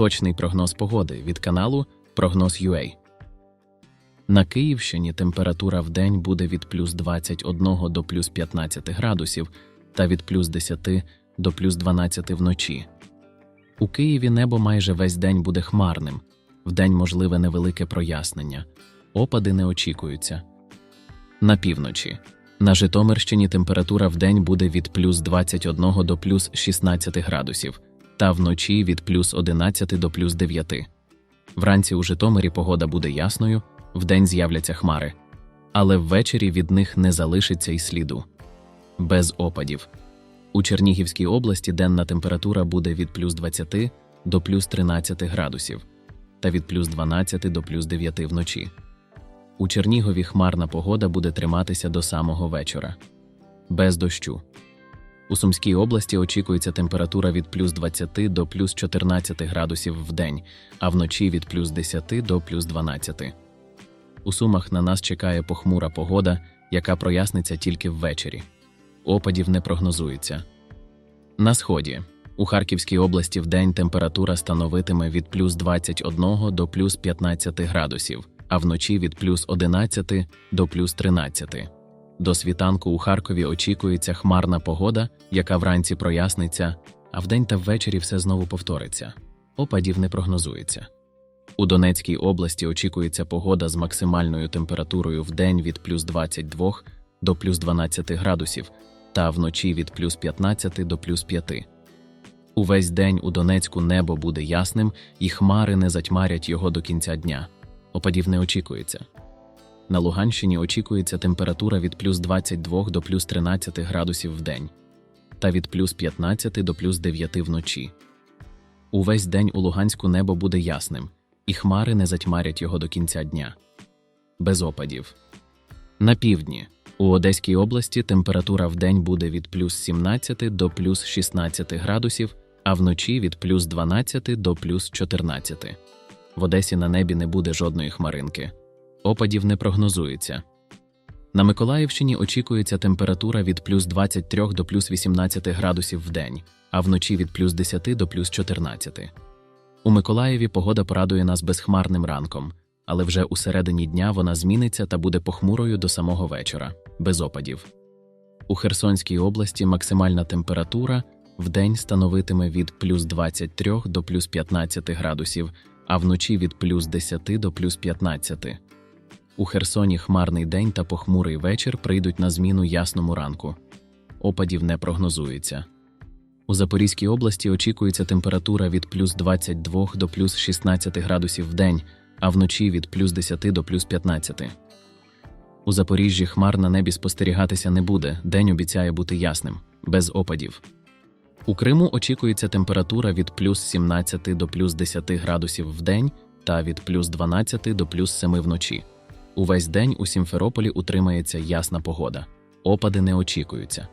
Точний прогноз погоди від каналу Прогноз UA. На Київщині температура в день буде від плюс 21 до плюс 15 градусів та від плюс 10 до плюс 12 вночі. У Києві небо майже весь день буде хмарним. Вдень можливе невелике прояснення. Опади не очікуються. На півночі. На Житомирщині температура в день буде від плюс 21 до плюс 16 градусів, та вночі від плюс 11 до плюс 9. Вранці у Житомирі погода буде ясною, вдень з'являться хмари, але ввечері від них не залишиться й сліду. Без опадів. У Чернігівській області денна температура буде від плюс 20 до плюс 13 градусів та від плюс 12 до плюс 9 вночі. У Чернігові хмарна погода буде триматися до самого вечора. Без дощу. У Сумській області очікується температура від плюс 20 до плюс 14 градусів в день, а вночі від плюс 10 до плюс 12. У Сумах на нас чекає похмура погода, яка проясниться тільки ввечері. Опадів не прогнозується. На сході. У Харківській області вдень температура становитиме від плюс 21 до плюс 15 градусів, а вночі від плюс 11 до плюс 13. До світанку у Харкові очікується хмарна погода, яка вранці проясниться, а вдень та ввечері все знову повториться. Опадів не прогнозується. У Донецькій області очікується погода з максимальною температурою в день від плюс 22 до плюс 12 градусів та вночі від плюс 15 до плюс 5. Увесь день у Донецьку небо буде ясним, і хмари не затьмарять його до кінця дня. Опадів не очікується. На Луганщині очікується температура від плюс 22 до плюс 13 градусів в день та від плюс 15 до плюс 9 вночі. Увесь день у Луганську небо буде ясним, і хмари не затьмарять його до кінця дня. Без опадів. На півдні. У Одеській області температура в день буде від плюс 17 до плюс 16 градусів, а вночі від плюс 12 до плюс 14. В Одесі на небі не буде жодної хмаринки. Опадів не прогнозується. На Миколаївщині очікується температура від плюс 23 до плюс 18 градусів в день, а вночі від плюс 10 до плюс 14. У Миколаєві погода порадує нас безхмарним ранком, але вже у середині дня вона зміниться та буде похмурою до самого вечора, без опадів. У Херсонській області максимальна температура в день становитиме від плюс 23 до плюс 15 градусів, а вночі від плюс 10 до плюс 15. У Херсоні хмарний день та похмурий вечір прийдуть на зміну ясному ранку. Опадів не прогнозується. У Запорізькій області очікується температура від плюс 22 до плюс 16 градусів в день, а вночі від плюс 10 до плюс 15. У Запоріжжі хмар на небі спостерігатися не буде, день обіцяє бути ясним, без опадів. У Криму очікується температура від плюс 17 до плюс 10 градусів в день та від плюс 12 до плюс 7 вночі. Увесь день у Сімферополі утримається ясна погода. Опади не очікуються.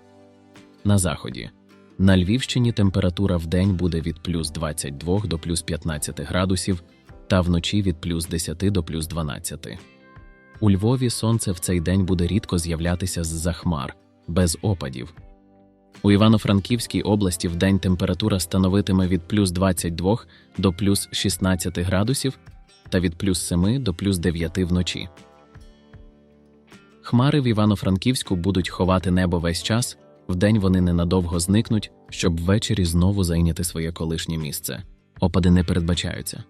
На заході. На Львівщині температура в день буде від плюс 22 до плюс 15 градусів та вночі від плюс 10 до плюс 12. У Львові сонце в цей день буде рідко з'являтися з-за хмар, без опадів. У Івано-Франківській області в день температура становитиме від плюс 22 до плюс 16 градусів та від плюс 7 до плюс 9 вночі. Хмари в Івано-Франківську будуть ховати небо весь час, вдень вони ненадовго зникнуть, щоб ввечері знову зайняти своє колишнє місце. Опади не передбачаються.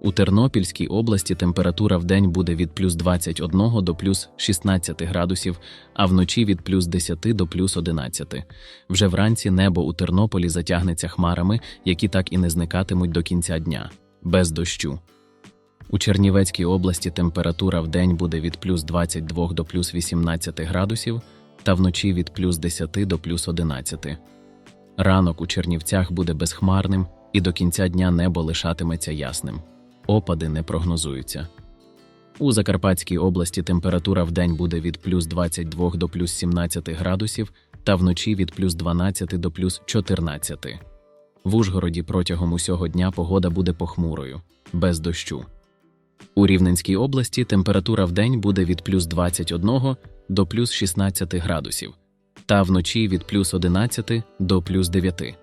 У Тернопільській області температура вдень буде від плюс 21 до плюс 16 градусів, а вночі від плюс 10 до плюс 11. Вже вранці небо у Тернополі затягнеться хмарами, які так і не зникатимуть до кінця дня, без дощу. У Чернівецькій області температура вдень буде від плюс 22 до плюс 18 градусів, та вночі від плюс 10 до плюс 11. Ранок у Чернівцях буде безхмарним, і до кінця дня небо лишатиметься ясним. Опади не прогнозуються. У Закарпатській області температура вдень буде від плюс 22 до плюс 17 градусів та вночі від плюс 12 до плюс 14. В Ужгороді протягом усього дня погода буде похмурою, без дощу. У Рівненській області температура вдень буде від плюс 21 до плюс 16 градусів, та вночі від плюс 11 до плюс 9.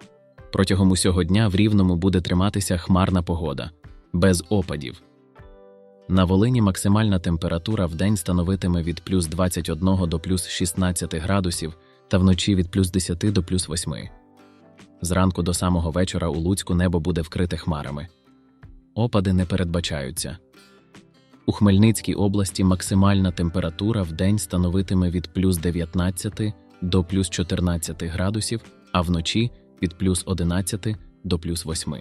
Протягом усього дня в Рівному буде триматися хмарна погода, без опадів. На Волині максимальна температура в день становитиме від плюс 21 до плюс 16 градусів та вночі від плюс 10 до плюс 8. Зранку до самого вечора у Луцьку небо буде вкрите хмарами. Опади не передбачаються. У Хмельницькій області максимальна температура в день становитиме від плюс 19 до плюс 14 градусів, а вночі від плюс 11 до плюс 8.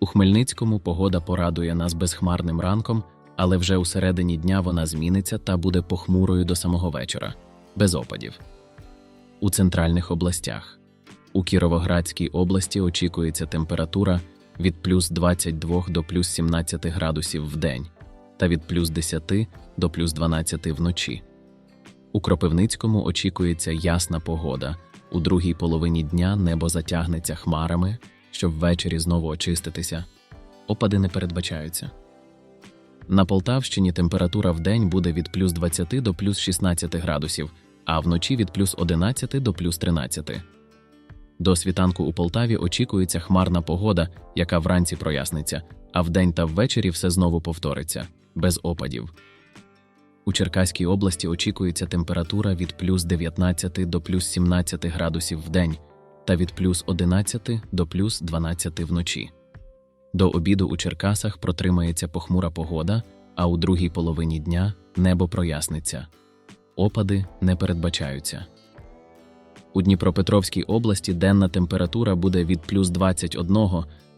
У Хмельницькому погода порадує нас безхмарним ранком, але вже у середині дня вона зміниться та буде похмурою до самого вечора, без опадів. У центральних областях. У Кіровоградській області очікується температура від плюс 22 до плюс 17 градусів в день та від плюс 10 до плюс 12 вночі. У Кропивницькому очікується ясна погода. У другій половині дня небо затягнеться хмарами, щоб ввечері знову очиститися. Опади не передбачаються. На Полтавщині температура в день буде від плюс 20 до плюс 16 градусів, а вночі від плюс 11 до плюс 13. До світанку у Полтаві очікується хмарна погода, яка вранці проясниться, а вдень та ввечері все знову повториться, без опадів. У Черкаській області очікується температура від плюс 19 до плюс 17 градусів в день та від плюс 11 до плюс 12 вночі. До обіду у Черкасах протримається похмура погода, а у другій половині дня небо проясниться. Опади не передбачаються. У Дніпропетровській області денна температура буде від плюс 21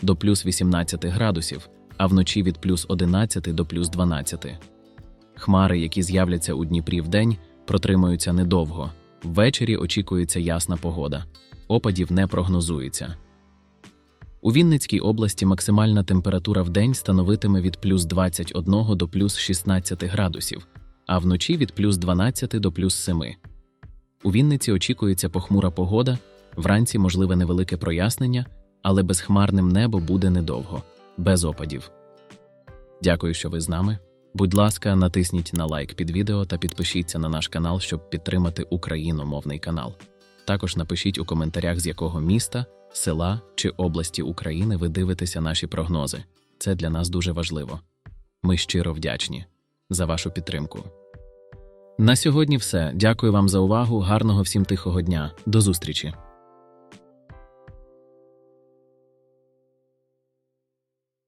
до плюс 18 градусів, а вночі від плюс 11 до плюс 12. Хмари, які з'являться у Дніпрі вдень, протримаються недовго. Ввечері очікується ясна погода. Опадів не прогнозується. У Вінницькій області максимальна температура в день становитиме від плюс 21 до плюс 16 градусів, а вночі від плюс 12 до плюс 7. У Вінниці очікується похмура погода, вранці можливе невелике прояснення, але безхмарним небо буде недовго, без опадів. Дякую, що ви з нами. Будь ласка, натисніть на лайк під відео та підпишіться на наш канал, щоб підтримати україномовний канал. Також напишіть у коментарях, з якого міста, села чи області України ви дивитеся наші прогнози. Це для нас дуже важливо. Ми щиро вдячні за вашу підтримку. На сьогодні все. Дякую вам за увагу. Гарного всім тихого дня. До зустрічі!